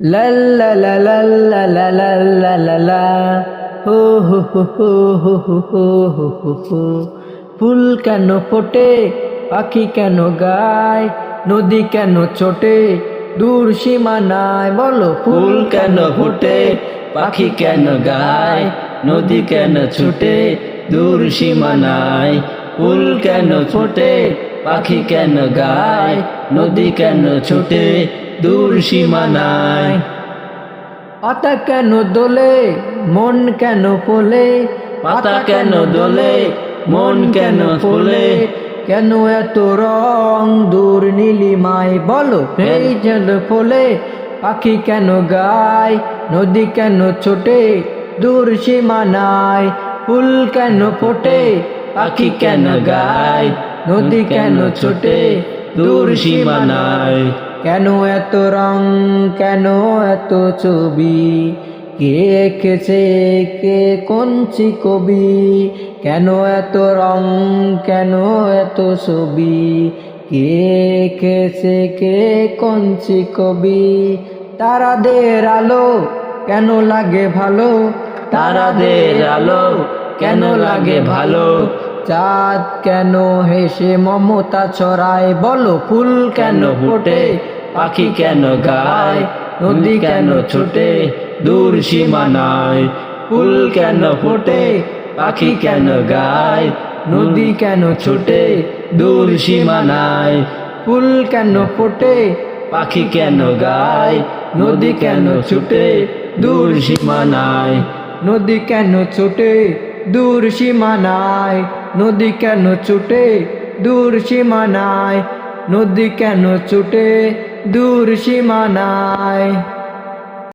লা লা লা লা লা লা লা লা লা লা হো হো হো হো হো হো হো হো হো হো ফুল কেন ফোটে পাখি কেন গায় নদী কেন ছোটে দূর সীমানায় বলো ফুল কেন ফোটে পাখি কেন গায় নদী কেন ছুটে দূর সীমানায় ফুল কেন ফোটে পাখি কেন গায় নদী কেন ছুটে দূর সীমানায় পাতা কেন দোলে মন কেন ফোলে? পাতা কেন দোলে মন কেন ফোলে? কেন এত রং দূর নীলিমায়? বলো এই জল ফোলে। পাখি কেন গায় নদী কেন ছোটে দূর সীমানায় ফুল কেন ফোটে পাখি কেন গায়? নদী কেন ছোটে দূর সীমানায়? কেন এত রং? কেন এত ছবি? কে এঁকেছে? কে কঞ্চি কবি? কেন এত রং? কেন এত ছবি? কে এঁকেছে? কে কঞ্চি কবি? তারাদের আলো কেন লাগে ভালো? তারাদের আলো কেন লাগে ভালো? চাঁদ কেন হেসে মমতা ছড়ায়? বলো ফুল কেন ফোটে? পাখি কেন গায়? নদী কেন ছোটে? দূর সীমানায় ফুল কেন ফোটে? পাখি কেন গায়? নদী কেন ছোটে? দূর সীমানায় ফুল কেন ফোটে? পাখি কেন গায়? নদী কেন ছুটে? দূর সীমানায় নদী কেন ছুটে? দূর সীমানায় নদী কেন ছুটে? দূর সীমানায়। নদী কেন ছুটে? দূর সীমানায়।